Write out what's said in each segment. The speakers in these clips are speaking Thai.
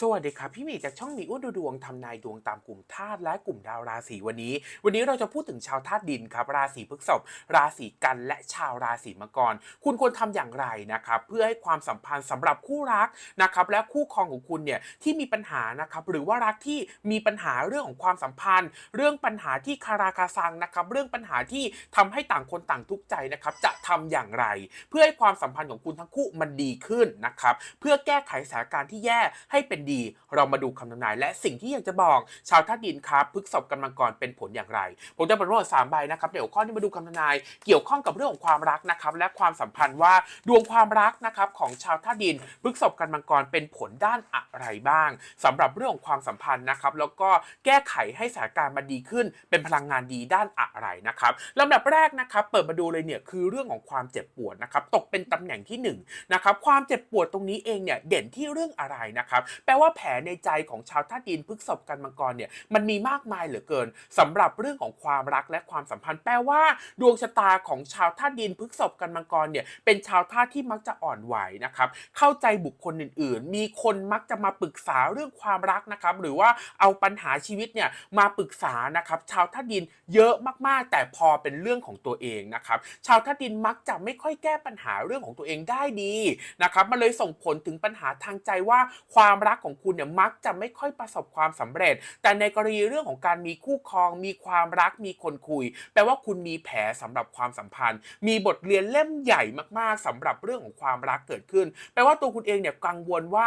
สวัสดีครับพี่หมีจากช่องหมีอ้วนดูดวงทำนายดวงตามกลุ่มธาตุและกลุ่มดาวราศีวันนี้ วันนี้เราจะพูดถึงชาวธาตุดินครับ ราศีพฤษภราศีกันและชาวราศีมังกร คุณควรทำอย่างไรนะครับเพื่อให้ความสัมพันธ์สำหรับคู่รักนะครับและคู่ครองของคุณเนี่ยที่มีปัญหานะครับหรือว่ารักที่มีปัญหาเรื่องของความสัมพันธ์ เรื่องปัญหาที่คาราคาซังนะครับเรื่องปัญหาที่ทำให้ต่างคนต่างทุกข์ใจนะครับจะทำอย่างไร เพื่อให้ความสัมพันธ์ของคุณทั้งคู่มันดีขึ้นนะครับเพื่อแก้ไขสถานการณ์ที่แย่ให้เป็นดี เรามาดูคำทำนาย และสิ่งที่อยากจะบอก ชาวธาตุดินครับพฤกษบกำลังกรเป็นผลอย่างไร ผมจะเป็นทั้งหมดสามใบนะครับเดี๋ยวข้อนี้มาดูคำทำนาย เกี่ยวข้องกับเรื่องของความรักนะครับและความสัมพันธ์ว่าดวงความรักนะครับของชาวธาตุดินพฤกษบกันมังกรเป็นผลด้านอะไรบ้างสำหรับเรื่องของความสัมพันธ์นะครับแล้วก็แก้ไขให้สถานการณ์มันดีขึ้น เป็นพลังงานดีด้านอะไรนะครับลำดับแรกนะครับเปิดมาดูเลยเนี่ยคือเรื่องของความเจ็บปวดนะครับตกเป็นตำแหน่งที่หนึ่งนะครับความเจ็บปวดตรงนี้เองเนี่ยเด่นที่เรื่องอะไรนะครับแปลว่าแผลในใจของชาวธาตุดินพฤกษบกันมังกรเนี่ยมันมีมากมายเหลือเกินสำหรับเรื่องของความรักและความสัมพันธ์แปลว่า ดวงชะตาของชาวธาตุดินพฤกษบกันมังกรเนี่ยเป็นชาวธาตุที่มักจะอ่อนไหวนะครับเข้าใจบุคคลอื่น ๆ มีคนมักจะมาปรึกษาเรื่องความรักนะครับหรือว่าเอาปัญหาชีวิตเนี่ยมาปรึกษานะครับชาวธาตุดินเยอะมากๆ แต่พอเป็นเรื่องของตัวเองนะครับชาวธาตุดินมักจะไม่ค่อยแก้ปัญหาเรื่องของตัวเองได้ดีนะครับมันเลยส่งผลถึงปัญหาทางใจว่าความรักของคุณเนี่ยมักจะไม่ค่อยประสบความสำเร็จ แต่ในกรณีเรื่องของการมีคู่ครอง มีความรักมีคนคุย แปลว่าคุณมีแผลสำหรับความสัมพันธ์ มีบทเรียนเล่มใหญ่มากๆสำหรับเรื่องของความรักเกิดขึ้น แปลว่าตัวคุณเองเนี่ยกังวลว่า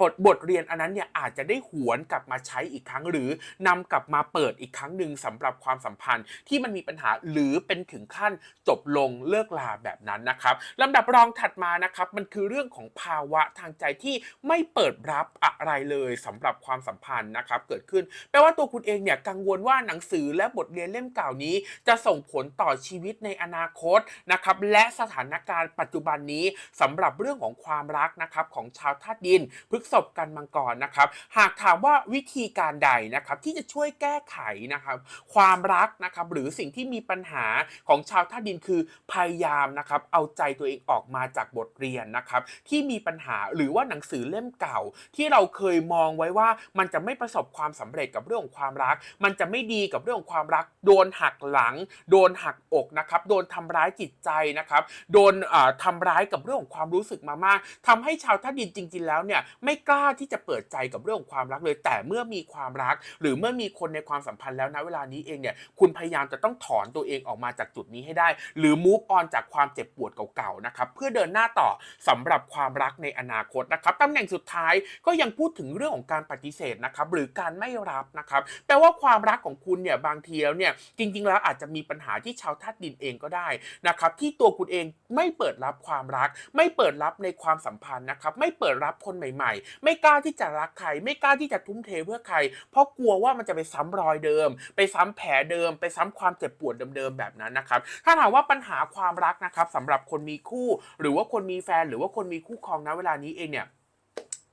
บทบทเรียนอันนั้นเนี่ยอาจจะได้หวนกลับมาใช้อีกครั้ง หรือนำกลับมาเปิดอีกครั้งหนึ่งสำหรับความสัมพันธ์ที่มันมีปัญหาหรือเป็นถึงขั้นจบลงเลิกลาแบบนั้นนะครับลำดับรองถัดมานะครับมันคือเรื่องของภาวะทางใจที่ไม่เปิดรับอะไรเลยสำหรับความสัมพันธ์นะครับเกิดขึ้นแปลว่าตัวคุณเองเนี่ยกังวลว่าหนังสือและบทเรียนเล่มเก่านี้ จะส่งผลต่อชีวิตในอนาคตนะครับและสถานการณ์ปัจจุบันนี้สำหรับเรื่องของความรักนะครับของชาวธาตุดินพฤกษบกันมังกรนะครับ หากถามว่าวิธีการใดนะครับที่จะช่วยแก้ไขนะครับ ความรักนะครับหรือสิ่งที่มีปัญหาของชาวธาดินคือพยายามนะครับเอาใจตัวเองออกมาจากบทเรียนนะครับที่มีปัญหาหรือว่าหนังสือเล่มเก่า ที่เราเคยมองไว้ว่ามันจะไม่ประสบความสำเร็จกับเรื่องของความรัก มันจะไม่ดีกับเรื่องของความรัก โดนหักหลัง โดนหักอกนะครับโดนทำร้ายจิตใจนะครับโดนอ่าทำร้ายกับเรื่องของความรู้สึกมามากทำให้ชาวธาดินจริง ๆ แล้วเนี่ยไม่กล้าที่จะเปิดใจกับเรื่องของความรักเลย แต่เมื่อมีความรัก หรือเมื่อมีคนในความสัมพันธ์แล้วนะเวลานี้เองเนี่ยคุณพยายามจะต้องถอนตัวเองออกมาจากจุดนี้ให้ได้ หรือ move on จากความเจ็บปวดเก่าๆนะครับเพื่อเดินหน้าต่อสำหรับความรักในอนาคตนะครับตำแหน่งสุดท้ายก็ยังพูดถึงเรื่องของการปฏิเสธนะครับหรือการไม่รับนะครับแปลว่าความรักของคุณเนี่ยบางทีแล้วเนี่ยจริง ๆ แล้วอาจจะมีปัญหาที่ชาวธาตุดินเองก็ได้นะครับที่ตัวคุณเองไม่เปิดรับความรัก ไม่เปิดรับในความสัมพันธ์นะครับไม่เปิดรับคนใหม่ๆไม่กล้าที่จะรักใครไม่กล้าที่จะทุ่มเทเพื่อใคร เพราะกลัวว่ามันจะไปซ้ำรอยเดิม ไปซ้ำแผลเดิม ไปซ้ำความเจ็บปวดเดิมๆแบบนั้นนะครับถ้าถามว่าปัญหาความรักนะครับสำหรับคนมีคู่ หรือว่าคนมีแฟนหรือว่าคนมีคู่ครองนะเวลานี้เองเนี่ย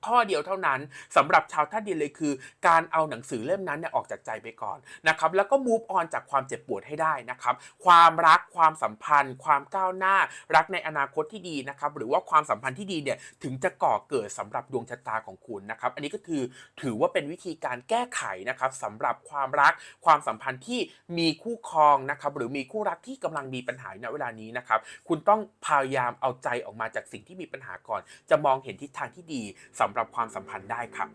ข้อเดียวเท่านั้นสำหรับชาวท่าดินเลยคือ การเอาหนังสือเล่มนั้นเนี่ยออกจากใจไปก่อนนะครับแล้วก็ move on จากความเจ็บปวดให้ได้นะครับความรักความสัมพันธ์ ความก้าวหน้า รักในอนาคตที่ดีนะครับหรือว่าความสัมพันธ์ที่ดีเนี่ยถึงจะก่อเกิดสำหรับดวงชะตาของคุณนะครับอันนี้ก็คือถือว่าเป็นวิธีการแก้ไขนะครับสำหรับความรักความสัมพันธ์ที่มีคู่ครองนะครับหรือมีคู่รักที่กำลังมีปัญหาในเวลานี้นะครับคุณต้องพยายามเอาใจออกมาจากสิ่งที่มีปัญหาก่อน จะมองเห็นทิศทางที่ดีสำหรับความสัมพันธ์ได้ครับ